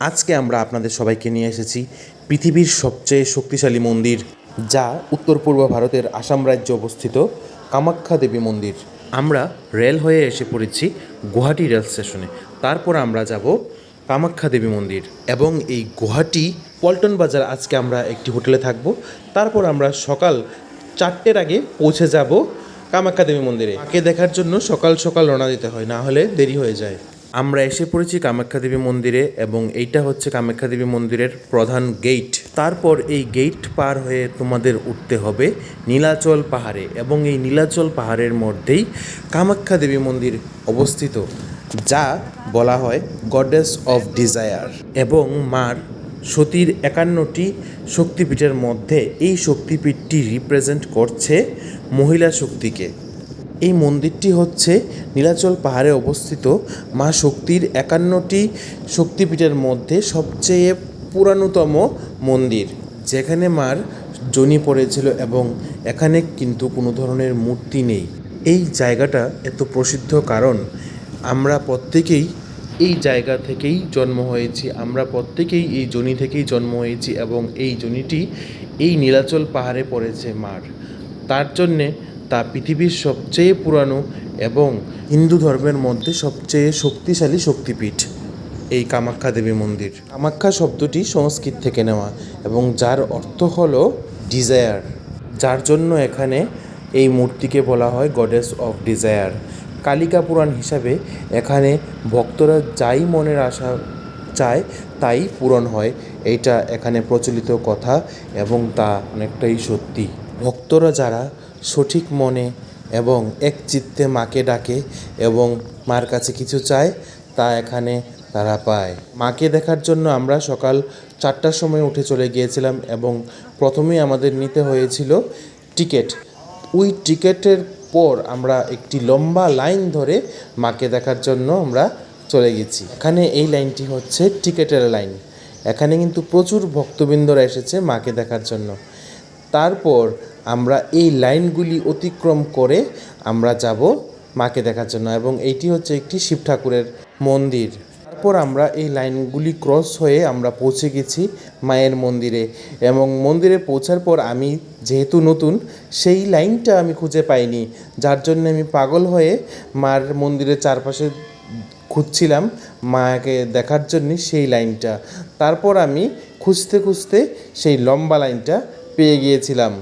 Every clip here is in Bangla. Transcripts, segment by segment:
আজকে আমরা আপনাদের সবাইকে নিয়ে এসেছি পৃথিবীর সবচেয়ে শক্তিশালী মন্দির, যা উত্তর পূর্ব ভারতের আসাম রাজ্যে অবস্থিত কামাখ্যা দেবী মন্দির। আমরা রেল হয়ে এসে পড়েছি গুয়াহাটি রেল স্টেশনে। তারপর আমরা যাব কামাখ্যা দেবী মন্দির এবং এই গুয়াহাটি পল্টন বাজার আজকে আমরা একটি হোটেলে থাকব। তারপর আমরা সকাল চারটের আগে পৌঁছে যাব কামাখ্যা দেবী মন্দিরে। মাকে দেখার জন্য সকাল সকাল রওনা দিতে হয়, না হলে দেরি হয়ে যায়। আমরা এসে পড়েছি কামাখ্যা দেবী মন্দিরে এবং এইটা হচ্ছে কামাখ্যা দেবী মন্দিরের প্রধান গেট তারপর এই গেট পার হয়ে তোমাদের উঠতে হবে নীলাচল পাহাড়ে এবং এই নীলাচল পাহাড়ের মধ্যেই কামাখ্যা দেবী মন্দির অবস্থিত, যা বলা হয় গডেস অফ ডিজায়ার এবং মার সতীর একান্নটি শক্তিপীঠের মধ্যে এই শক্তিপীঠটি রিপ্রেজেন্ট করছে মহিলা শক্তিকে। এই মন্দিরটি হচ্ছে নীলাচল পাহাড়ে অবস্থিত মা শক্তির একান্নটি শক্তিপীঠের মধ্যে সবচেয়ে পুরানোতম মন্দির। যেখানে মার জনি পড়েছিল এবং এখানে কিন্তু কোনো ধরনের মূর্তি নেই। এই জায়গাটা এত প্রসিদ্ধ কারণ, আমরা প্রত্যেকেই এই জায়গা থেকেই জন্ম হয়েছি, আমরা প্রত্যেকেই এই জনি থেকেই জন্ম হয়েছি এবং এই জনিটি এই নীলাচল পাহাড়ে পড়েছে মার। তার জন্যে তা পৃথিবীর সবচেয়ে পুরানো এবং হিন্দু ধর্মের মধ্যে সবচেয়ে শক্তিশালী শক্তিপীঠ, এই কামাখ্যা দেবী মন্দির। কামাখ্যা শব্দটি সংস্কৃত থেকে নেওয়া এবং যার অর্থ হল ডিজায়ার যার জন্য এখানে এই মূর্তিকে বলা হয় goddess of desire Kalika Purana হিসাবে এখানে ভক্তরা যাই মনের আশা চায়, তাই পূরণ হয়। এইটা এখানে প্রচলিত কথা এবং তা অনেকটাই সত্যি। ভক্তরা যারা সঠিক মনে এবং এক চিত্তে মাকে ডাকে এবং মার কাছে কিছু চায়, তা এখানে তারা পায়। মাকে দেখার জন্য আমরা সকাল চারটার সময় উঠে চলে গিয়েছিলাম এবং প্রথমেই আমাদের নিতে হয়েছিল টিকিট। ওই টিকিটের পর আমরা একটি লম্বা লাইন ধরে মাকে দেখার জন্য আমরা চলে গেছি। এখানে এই লাইনটি হচ্ছে টিকিটের লাইন। এখানে কিন্তু প্রচুর ভক্তবৃন্দরা এসেছে মাকে দেখার জন্য। তারপর আমরা এই লাইনগুলি অতিক্রম করে আমরা যাব মাকে দেখার জন্য এবং এইটি হচ্ছে একটি শিব ঠাকুরের মন্দির। তারপর আমরা এই লাইনগুলি ক্রস হয়ে আমরা পৌঁছে গেছি মায়ের মন্দিরে এবং মন্দিরে পৌঁছার পর আমি যেহেতু নতুন, সেই লাইনটা আমি খুঁজে পাইনি। যার জন্য আমি পাগল হয়ে মার মন্দিরের চারপাশে খুঁজছিলাম মাকে দেখার জন্য সেই লাইনটা। তারপর আমি খুঁজতে খুঁজতে সেই লম্বা লাইনটা পেয়ে গিয়েছিলাম।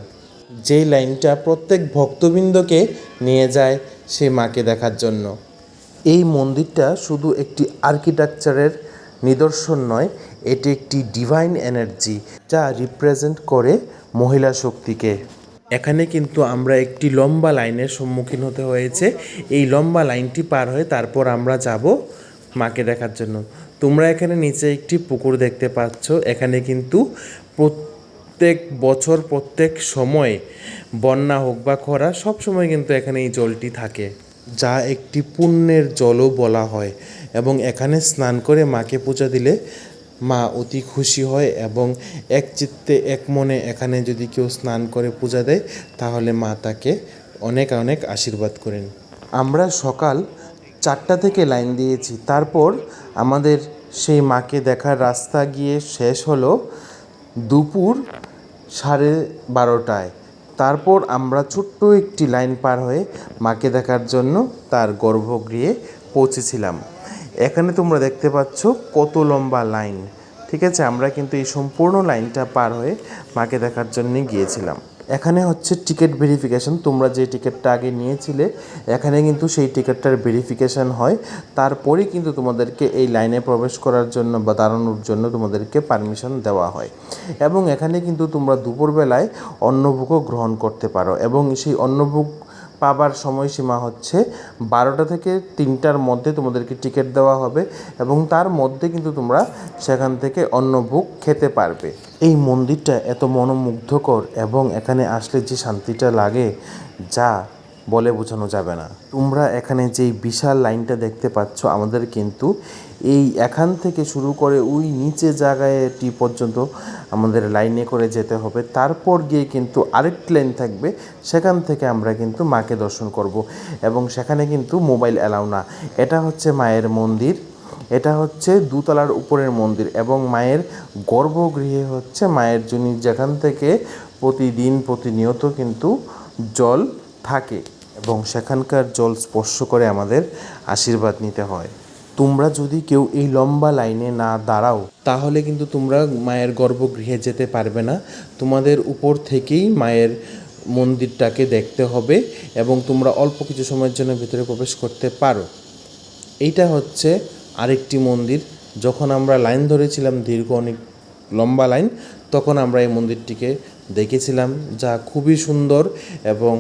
যেই লাইনটা প্রত্যেক ভক্তবৃন্দকে নিয়ে যায় সেই মাকে দেখার জন্য। এই মন্দিরটা শুধু একটি আর্কিটেকচারের নিদর্শন নয়, এটি একটি ডিভাইন এনার্জি যা রিপ্রেজেন্ট করে মহিলা শক্তিকে। এখানে কিন্তু আমরা একটি লম্বা লাইনের সম্মুখীন হতে হয়েছে। এই লম্বা লাইনটি পার হয়ে তারপর আমরা যাব মাকে দেখার জন্য। তোমরা এখানে নিচে একটি পুকুর দেখতে পাচ্ছ। এখানে কিন্তু প্রত্যেক বছর, প্রত্যেক সময় বন্যা হোক বা খরা, সব সময় কিন্তু এখানে এই জলটি থাকে। যা একটি পুণ্যের জলও বলা হয় এবং এখানে স্নান করে মাকে পূজা দিলে মা অতি খুশি হয় এবং এক চিত্তে, এক মনে এখানে যদি কেউ স্নান করে পূজা দেয়, তাহলে মা তাকে অনেক অনেক আশীর্বাদ করেন। আমরা সকাল চারটা থেকে লাইন দিয়েছি। তারপর আমাদের সেই মাকে দেখার রাস্তা গিয়ে শেষ হলো দুপুর সাড়ে বারোটায়। তারপর আমরা ছোট্ট একটি লাইন পার হয়ে মাকে দেখার জন্য তার গর্ভগৃহে পৌঁছেছিলাম। এখানে তোমরা দেখতে পাচ্ছ কত লম্বা লাইন। ঠিক আছে, আমরা কিন্তু এই সম্পূর্ণ লাইনটা পার হয়ে মাকে দেখার জন্যে গিয়েছিলাম। এখানে হচ্ছে টিকিট ভেরিফিকেশন তোমরা যে টিকিটটা আগে নিয়েছিলে, এখানে কিন্তু সেই টিকিটটার ভেরিফিকেশন হয়। তারপরেই কিন্তু তোমাদেরকে এই লাইনে প্রবেশ করার জন্য বা দাঁড়ানোর জন্য তোমাদেরকে পারমিশন দেওয়া হয়। এবং এখানে কিন্তু তোমরা দুপুরবেলায় অন্নভোগও গ্রহণ করতে পারো। এবং সেই অন্নভোগ পাবার সময়সীমা হচ্ছে বারোটা থেকে তিনটার মধ্যে তোমাদেরকে টিকিট দেওয়া হবে এবং তার মধ্যে কিন্তু তোমরা সেখান থেকে অন্য বুক খেতে পারবে। এই মন্দিরটা এত মনোমুগ্ধকর এবং এখানে আসলে যে শান্তিটা লাগে, যা বলে বোঝানো যাবে না। তোমরা এখানে যেই বিশাল লাইনটা দেখতে পাচ্ছ, আমাদের কিন্তু এই এখান থেকে শুরু করে ওই নিচে জায়গায়টি পর্যন্ত আমাদের লাইনে করে যেতে হবে। তারপর গিয়ে কিন্তু আরেকটি লাইন থাকবে, সেখান থেকে আমরা কিন্তু মাকে দর্শন করব এবং সেখানে কিন্তু মোবাইল অ্যালাউ না। এটা হচ্ছে মায়ের মন্দির, এটা হচ্ছে দুতলার উপরের মন্দির এবং মায়ের গর্ভগৃহে হচ্ছে মায়ের জন্য যেখান থেকে প্রতিদিন প্রতিনিয়ত কিন্তু জল থাকে এবং সেখানকার জল স্পর্শ করে আমাদের আশীর্বাদ নিতে হয়। তোমরা যদি কেউ এই লম্বা লাইনে না দাঁড়াও, তাহলে কিন্তু তোমরা মায়ের গর্ভগৃহে যেতে পারবে না। তোমাদের উপর থেকেই মায়ের মন্দিরটাকে দেখতে হবে এবং তোমরা অল্প কিছু সময়ের জন্য ভিতরে প্রবেশ করতে পারো। এইটা হচ্ছে আরেকটি মন্দির। যখন আমরা লাইন ধরেছিলাম, দীর্ঘ অনেক লম্বা লাইন, তখন আমরা এই মন্দিরটিকে দেখেছিলাম, যা খুবই সুন্দর এবং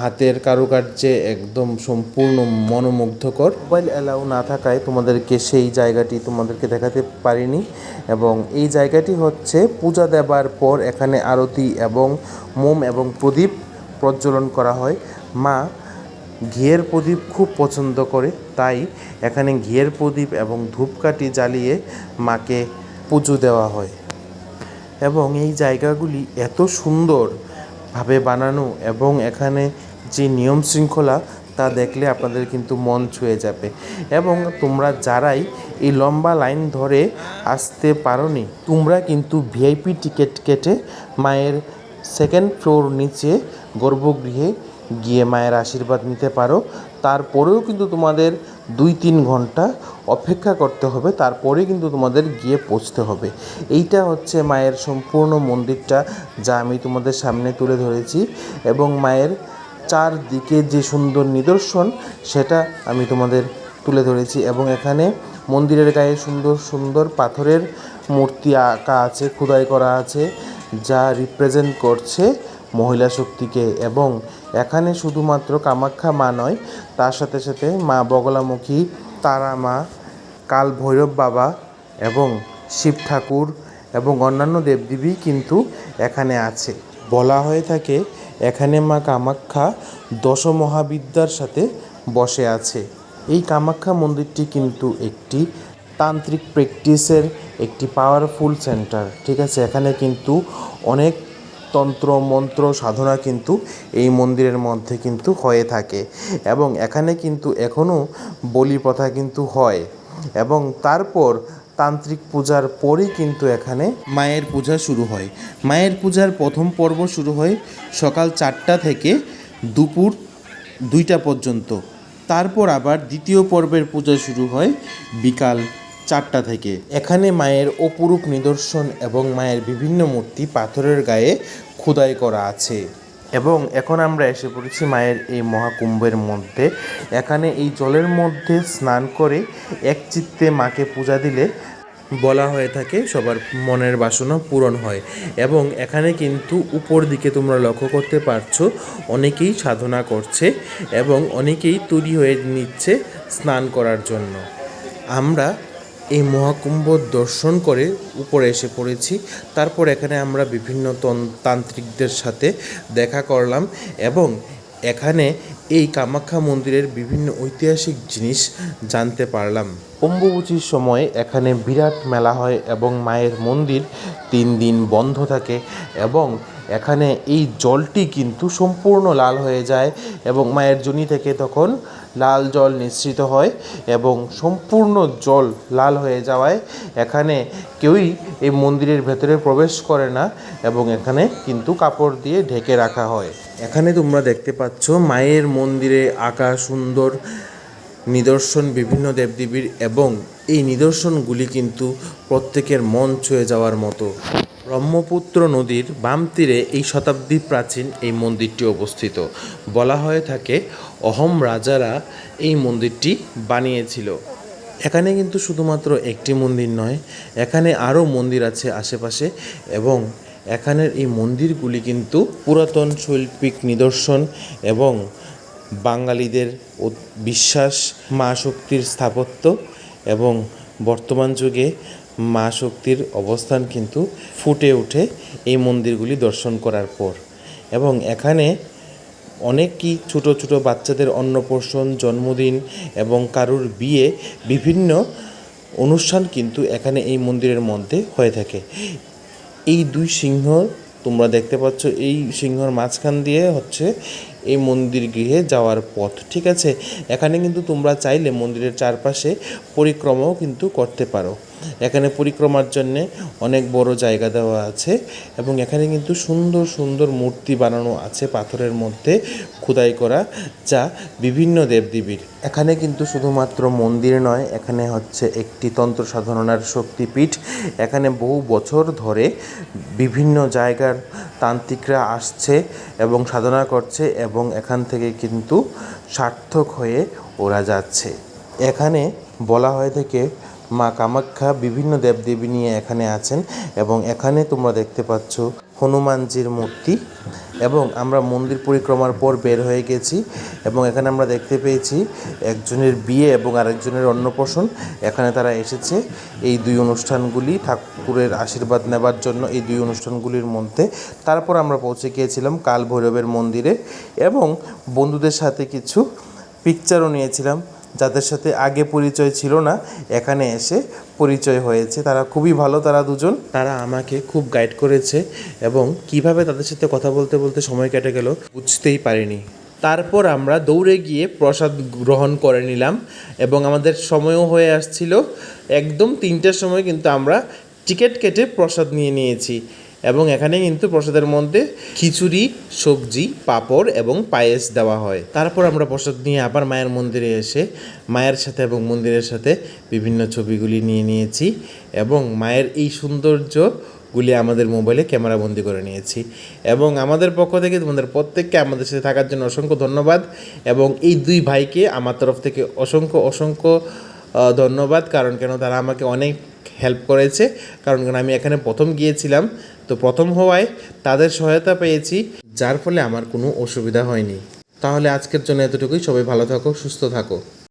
হাতের কারুকার্যে একদম সম্পূর্ণ মনোমুগ্ধকর। মোবাইল অ্যালাউ না থাকায় তোমাদেরকে সেই জায়গাটি তোমাদেরকে দেখাতে পারিনি এবং এই জায়গাটি হচ্ছে পূজা দেবার পর এখানে আরতি এবং মোম এবং প্রদীপ প্রজ্বলন করা হয়। মা ঘিয়ের প্রদীপ খুব পছন্দ করে, তাই এখানে ঘিয়ের প্রদীপ এবং ধূপকাঠি জ্বালিয়ে মাকে পুজো দেওয়া হয়। এবং এই জায়গাগুলি এত সুন্দরভাবে বানানো এবং এখানে যে নিয়ম শৃঙ্খলা, তা দেখলে আপনাদের কিন্তু মন ছুঁয়ে যাবে। এবং তোমরা যারাই এই লম্বা লাইন ধরে আসতে পারোনি, তোমরা কিন্তু ভিআইপি টিকিট কেটে মায়ের সেকেন্ড ফ্লোর নিচে গর্ভগৃহে গিয়ে মায়ের আশীর্বাদ নিতে পারো। তারপরেও কিন্তু তোমাদের দুই তিন ঘণ্টা অপেক্ষা করতে হবে তারপরে কিন্তু তোমাদের গিয়ে পৌঁছতে হবে। এইটা হচ্ছে মায়ের সম্পূর্ণ মন্দিরটা যা আমি তোমাদের সামনে তুলে ধরেছি। এবং মায়ের চারদিকে যে সুন্দর নিদর্শন, সেটা আমি তোমাদের তুলে ধরেছি এবং এখানে মন্দিরের গায়ে সুন্দর সুন্দর পাথরের মূর্তি আঁকা আছে, খোদাই করা আছে, যা রিপ্রেজেন্ট করছে মহিলা শক্তিকে এবং এখানে শুধুমাত্র কামাখ্যা মা নয়, তার সাথে সাথে মা বগলামুখী, তারা মা, কাল ভৈরব বাবা এবং শিব ঠাকুর এবং অন্যান্য দেবদেবী কিন্তু এখানে আছে। বলা হয়ে থাকে এখানে মা কামাখ্যা দশ মহাবিদ্যার সাথে বসে আছে। এই কামাখ্যা মন্দিরটি কিন্তু একটি তান্ত্রিক প্র্যাকটিসের একটি পাওয়ারফুল সেন্টার ঠিক আছে? এখানে কিন্তু অনেক তন্ত্র, মন্ত্র, সাধনা কিন্তু এই মন্দিরের মধ্যে কিন্তু হয়ে থাকে এবং এখানে কিন্তু এখনও বলি প্রথা কিন্তু হয় এবং তারপর তান্ত্রিক পূজার পরেই কিন্তু এখানে মায়ের পূজা শুরু হয়। মায়ের পূজার প্রথম পর্ব শুরু হয় সকাল চারটা থেকে দুপুর দুইটা পর্যন্ত। তারপর আবার দ্বিতীয় পর্বের পূজা শুরু হয় বিকাল চারটা থেকে। এখানে মায়ের অপরূপ নিদর্শন এবং মায়ের বিভিন্ন মূর্তি পাথরের গায়ে খোদাই করা আছে। এবং এখন আমরা এসে পড়েছি মায়ের এই মহাকুম্ভের মধ্যে। এখানে এই জলের মধ্যে স্নান করে এক চিত্তে মাকে পূজা দিলে বলা হয়ে থাকে, সবার মনের বাসনা পূরণ হয়। এবং এখানে কিন্তু উপর দিকে তোমরা লক্ষ্য করতে পারছ, অনেকেই সাধনা করছে এবং অনেকেই তৈরি হয়ে নিচ্ছে স্নান করার জন্য। আমরা এই মহাকুম্ভ দর্শন করে উপরে এসে পড়েছি। তারপর এখানে আমরা বিভিন্ন তন- তান্ত্রিকদের সাথে দেখা করলাম এবং এখানে এই কামাখ্যা মন্দিরের বিভিন্ন ঐতিহাসিক জিনিস জানতে পারলাম। অম্বুবচীর সময় এখানে বিরাট মেলা হয় এবং মায়ের মন্দির তিন দিন বন্ধ থাকে এবং এখানে এই জলটি কিন্তু সম্পূর্ণ লাল হয়ে যায় এবং মায়ের জনি থেকে তখন লাল জল নিঃসৃত হয় এবং সম্পূর্ণ জল লাল হয়ে যাওয়ায় এখানে কেউই এই মন্দিরের ভেতরে প্রবেশ করে না এবং এখানে কিন্তু কাপড় দিয়ে ঢেকে রাখা হয়। এখানে তোমরা দেখতে পাচ্ছ মায়ের মন্দিরে আঁকা সুন্দর নিদর্শন বিভিন্ন দেবদেবীর এবং এই নিদর্শনগুলি কিন্তু প্রত্যেকের মন ছুঁয়ে যাওয়ার মতো। ব্রহ্মপুত্র নদীর বাম তীরে এই শতাব্দী প্রাচীন এই মন্দিরটি অবস্থিত। বলা হয়ে থাকে, অহম রাজারা এই মন্দিরটি বানিয়েছিল। এখানে কিন্তু শুধুমাত্র একটি মন্দির নয়, এখানে আরও মন্দির আছে আশেপাশে এবং এখানের এই মন্দিরগুলি কিন্তু পুরাতন শৈল্পিক নিদর্শন এবং বাঙালিদের বিশ্বাস, মা শক্তির স্থাপত্য এবং বর্তমান যুগে মা শক্তির অবস্থান কিন্তু ফুটে ওঠে এই মন্দিরগুলি দর্শন করার পর। এবং এখানে অনেকই ছোট ছোট বাচ্চাদের অন্নপ্রাশন, জন্মদিন এবং কারুর বিয়ে বিভিন্ন অনুষ্ঠান কিন্তু এখানে এই মন্দিরের মধ্যে হয়ে থাকে। এই দুই সিংহ তোমরা দেখতে পাচ্ছ, এই সিংহর মাঝখান দিয়ে হচ্ছে এই মন্দির গৃহে যাওয়ার পথ, ঠিক আছে? এখানে কিন্তু তোমরা চাইলে মন্দিরের চারপাশে পরিক্রমাও কিন্তু করতে পারো। এখানে পরিক্রমার জন্যে অনেক বড় জায়গা দেওয়া আছে এবং এখানে কিন্তু সুন্দর সুন্দর মূর্তি বানানো আছে পাথরের মধ্যে খোদাই করা, যা বিভিন্ন দেবদেবীর। এখানে কিন্তু শুধুমাত্র মন্দির নয়, এখানে হচ্ছে একটি তন্ত্র সাধনার শক্তিপীঠ। এখানে বহু বছর ধরে বিভিন্ন জায়গার তান্ত্রিকরা আসছে এবং সাধনা করছে এবং এখান থেকে কিন্তু সার্থক হয়ে ওরা যাচ্ছে। এখানে বলা হয়ে থাকে মা কামাখ্যা বিভিন্ন দেবদেবী নিয়ে এখানে আছেন এবং এখানে তোমরা দেখতে পাচ্ছ হনুমানজির মূর্তি এবং আমরা মন্দির পরিক্রমার পর বের হয়ে গেছি এবং এখানে আমরা দেখতে পেয়েছি একজনের বিয়ে এবং আরেকজনের অন্নপ্রাশন। এখানে তারা এসেছে এই দুই অনুষ্ঠানগুলি ঠাকুরের আশীর্বাদ নেবার জন্য এই দুই অনুষ্ঠানগুলির মধ্যে। তারপর আমরা পৌঁছে গিয়েছিলাম কাল ভৈরবের মন্দিরে এবং বন্ধুদের সাথে কিছু পিকচারও নিয়েছিলাম। যাদের সাথে আগে পরিচয় ছিল না, এখানে এসে পরিচয় হয়েছে। তারা খুবই ভালো, তারা দুজন। তারা আমাকে খুব গাইড করেছে এবং কীভাবে তাদের সাথে কথা বলতে বলতে সময় কেটে গেল বুঝতেই পারিনি। তারপর আমরা দৌড়ে গিয়ে প্রসাদ গ্রহণ করে নিলাম এবং আমাদের সময়ও হয়ে আসছিল। একদম তিনটার সময় কিন্তু আমরা টিকিট কেটে প্রসাদ নিয়ে নিয়েছি। এবং এখানে কিন্তু প্রসাদের মধ্যে খিচুড়ি, সবজি, পাঁপড় এবং পায়েস দেওয়া হয়। তারপর আমরা প্রসাদ নিয়ে আবার মায়ের মন্দিরে এসে, মায়ের সাথে এবং মন্দিরের সাথে বিভিন্ন ছবিগুলি নিয়ে নিয়েছি এবং মায়ের এই সৌন্দর্যগুলি আমাদের মোবাইলে ক্যামেরাবন্দি করে নিয়েছি। এবং আমাদের পক্ষ থেকে তোমাদের প্রত্যেককে আমাদের সাথে থাকার জন্য অসংখ্য ধন্যবাদ এবং এই দুই ভাইকে আমার তরফ থেকে অসংখ্য অসংখ্য ধন্যবাদ। কারণ কেন? তারা আমাকে অনেক হেল্প করেছে। কারণ আমি এখানে প্রথম গিয়েছিলাম, তো প্রথম হওয়ায় তাদের সহায়তা পেয়েছি, যার ফলে আমার কোনো অসুবিধা হয়নি। তাহলে আজকের জন্য এতটুকুই। সবাই ভালো থাকো, সুস্থ থাকো।